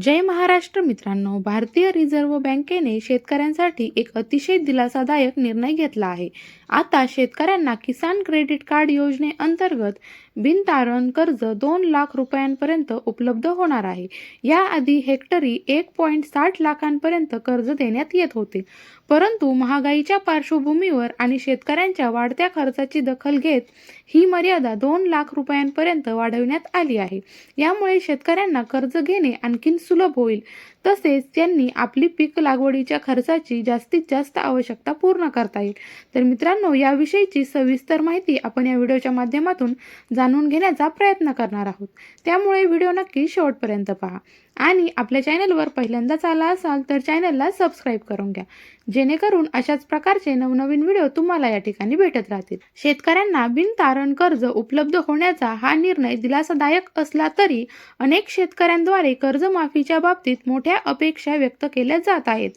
जय महाराष्ट्र मित्रांनो भारतीय रिझर्व्ह बँकेने शेतकऱ्यांसाठी एक अतिशय दिलासादायक निर्णय घेतला आहे. आता शेतकऱ्यांना किसान क्रेडिट कार्ड योजनेअंतर्गत बिनतारण कर्ज दोन लाख रुपयांपर्यंत उपलब्ध होणार आहे. याआधी हेक्टरी एक पॉईंट साठ लाखांपर्यंत कर्ज देण्यात येत होते. परंतु महागाईच्या पार्श्वभूमीवर आणि शेतकऱ्यांच्या वाढत्या खर्चाची दखल घेत ही मर्यादा दोन लाख रुपयांपर्यंत वाढवण्यात आली आहे. यामुळे शेतकऱ्यांना कर्ज घेणे आणखीन सुलभ होईल. तसेच त्यांनी आपली पीक लागवडीच्या खर्चाची जास्तीत जास्त आवश्यकता पूर्ण करता येईल. तर मित्रांनो याविषयीची सविस्तर माहिती आपण या व्हिडिओच्या माध्यमातून जाणून घेण्याचा प्रयत्न करणार आहोत. त्यामुळे व्हिडिओ नक्की शेवटपर्यंत पहा. आणि आपल्या चॅनलवर पहिल्यांदाच आला असाल तर चॅनलला सबस्क्राईब करून घ्या. जेणेकरून अशाच प्रकारचे नवनवीन व्हिडिओ तुम्हाला या ठिकाणी भेटत राहतील. शेतकऱ्यांना बिनतारण कर्ज उपलब्ध होण्याचा हा निर्णय दिलासादायक असला तरी अनेक शेतकऱ्यांद्वारे कर्जमाफीच्या बाबतीत मोठ्या अपेक्षा व्यक्त केल्या जात आहेत.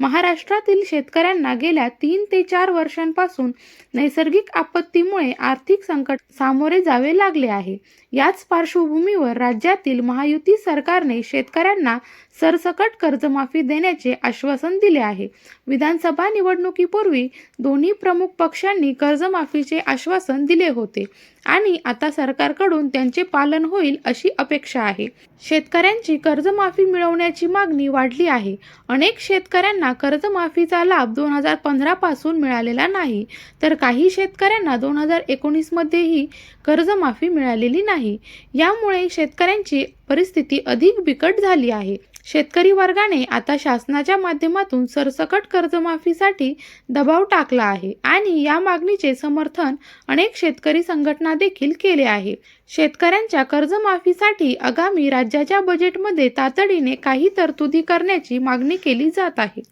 महाराष्ट्रातील शेतकऱ्यांना गेल्या तीन ते चार वर्षांपासून नैसर्गिक आपत्तीमुळे आर्थिक संकट सामोरे जावे लागले आहे. याच पार्श्वभूमीवर राज्यातील महायुती सरकारने शेत शेतकऱ्यांना सरसकट कर्जमाफी देण्याचे आश्वासन दिले आहे. विधानसभा निवडणुकीपूर्वी दोन्ही प्रमुख पक्षांनी कर्जमाफीचे आश्वासन दिले होते. आणि आता सरकारकडून त्यांचे पालन होईल अशी अपेक्षा आहे. शेतकऱ्यांची कर्जमाफी मिळवण्याची मागणी वाढली आहे. अनेक शेतकऱ्यांना कर्जमाफीचा लाभ दोन हजार पंधरापासून मिळालेला नाही. तर काही शेतकऱ्यांना दोन हजार एकोणीसमध्येही कर्जमाफी मिळालेली नाही. यामुळे शेतकऱ्यांची परिस्थिती अधिक बिकट झाली आहे. शेतकरी वर्गाने आता शासनाच्या माध्यमातून सरसकट कर्जमाफीसाठी दबाव टाकला आहे आणि या मागणीचे समर्थन अनेक शेतकरी संघटना देखील केले आहे. शेतकऱ्यांच्या कर्जमाफीसाठी आगामी राज्याच्या बजेटमध्ये तातडीने काही तरतुदी करण्याची मागणी केली जात आहे.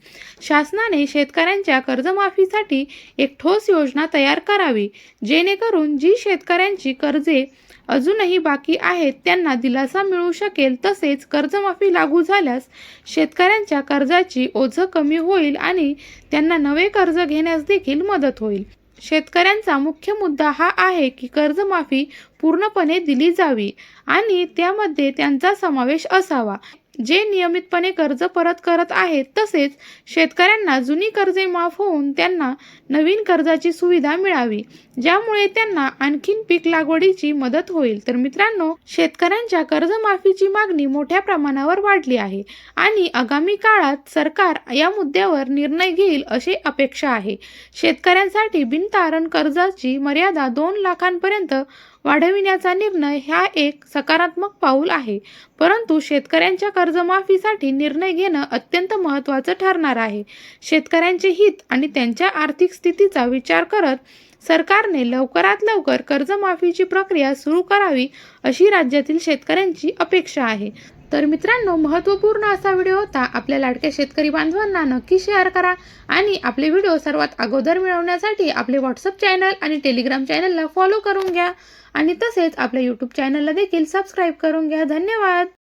शासनाने शेतकऱ्यांच्या कर्जमाफीसाठी एक ठोस योजना तयार करावी जेणेकरून जी शेतकऱ्यांची कर्जे अजूनही बाकी आहेत त्यांना दिलासा मिळू शकेल तसेच कर्जमाफी लागू झाल्यास शेतकऱ्यांच्या कर्जाची ओझं कमी होईल आणि त्यांना नवे कर्ज घेण्यास देखील मदत होईल. शेतकऱ्यांचा मुख्य मुद्दा हा आहे की कर्जमाफी पूर्णपणे दिली जावी आणि त्यामध्ये त्यांचा समावेश असावा. जे नियमितपणे कर्ज परत करत आहेत तसेच शेतकऱ्यांना जुनी कर्जे माफ होऊन त्यांना नवीन कर्जाची सुविधा मिळावी ज्यामुळे त्यांना आणखीन पीक लागवडीची मदत होईल. तर मित्रांनो शेतकऱ्यांच्या कर्जमाफीची मागणी मोठ्या प्रमाणावर वाढली आहे आणि आगामी काळात सरकार या मुद्द्यावर निर्णय घेईल अशी अपेक्षा आहे. शेतकऱ्यांसाठी बिनतारण कर्जाची मर्यादा दोन लाखांपर्यंत वाढविण्याचा निर्णय हा एक सकारात्मक पाऊल आहे. परंतु शेतकऱ्यांच्या कर्जमाफीसाठी निर्णय घेणं अत्यंत महत्त्वाचं ठरणार आहे. शेतकऱ्यांचे हित आणि त्यांच्या आर्थिक स्थितीचा विचार करत सरकारने लवकरात लवकर कर्जमाफीची प्रक्रिया सुरू करावी अशी राज्यातील शेतकऱ्यांची अपेक्षा आहे. तर मित्रांनो महत्त्वपूर्ण असा व्हिडिओ होता आपल्या लाडक्या शेतकरी बांधवांना नक्की शेअर करा आणि आपले व्हिडिओ सर्वात अगोदर मिळवण्यासाठी आपले व्हॉट्सअप चॅनल आणि टेलिग्राम चॅनलला फॉलो करून घ्या. आणि तसेच आपल्या यूट्यूब चॅनलला देखील सबस्क्राईब करून घ्या. धन्यवाद!